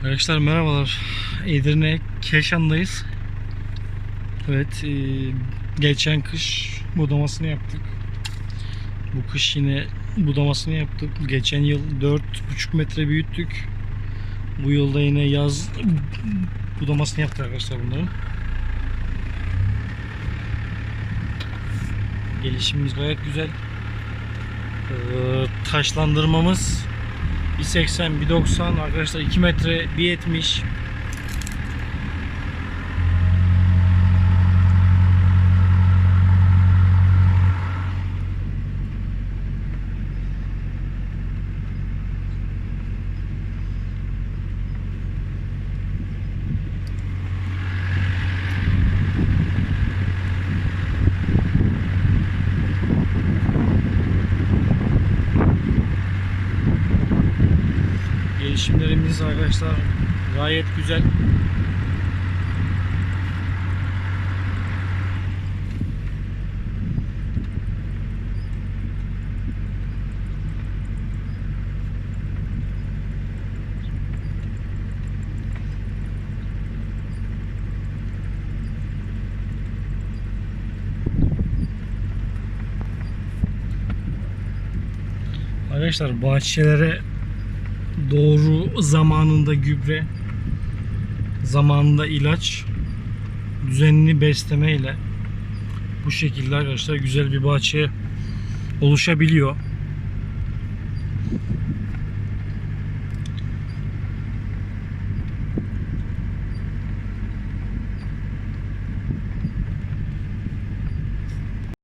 Arkadaşlar merhabalar. Edirne Keşan'dayız. Evet, e, geçen kış budamasını yaptık. Bu kış yine budamasını yaptık. Geçen yıl 4,5 metre büyüttük. Bu yılda yine yaz budamasını yaptık arkadaşlar bunların. Gelişimimiz gayet güzel. Ee, taşlandırmamız 1.80, 1.90 arkadaşlar 2 metre 1.70 Gelişimlerimiz arkadaşlar gayet güzel. Arkadaşlar bahçelere doğru zamanında gübre, zamanında ilaç, düzenli besleme ile bu şekilde arkadaşlar güzel bir bahçe oluşabiliyor.